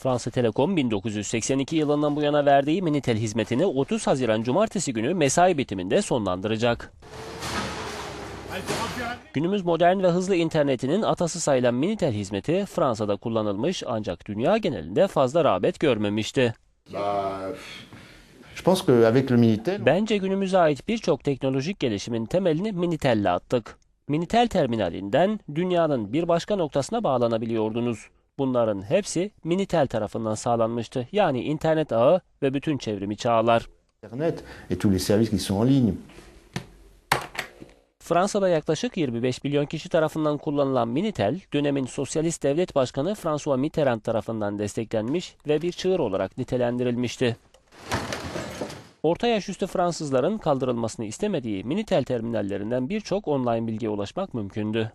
Fransa Telekom 1982 yılından bu yana verdiği Minitel hizmetini 30 Haziran Cumartesi günü mesai bitiminde sonlandıracak. Günümüz modern ve hızlı internetinin atası sayılan Minitel hizmeti Fransa'da kullanılmış ancak dünya genelinde fazla rağbet görmemişti. Bence günümüze ait birçok teknolojik gelişimin temelini Minitel'le attık. Minitel terminalinden dünyanın bir başka noktasına bağlanabiliyordunuz. Bunların hepsi Minitel tarafından sağlanmıştı. Yani internet ağı ve bütün çevrimi çağlar. Internet et tous les services qui sont en ligne. Fransa'da yaklaşık 25 milyon kişi tarafından kullanılan Minitel, dönemin sosyalist devlet başkanı François Mitterrand tarafından desteklenmiş ve bir çığır olarak nitelendirilmişti. Orta yaş üstü Fransızların kaldırılmasını istemediği Minitel terminallerinden birçok online bilgiye ulaşmak mümkündü.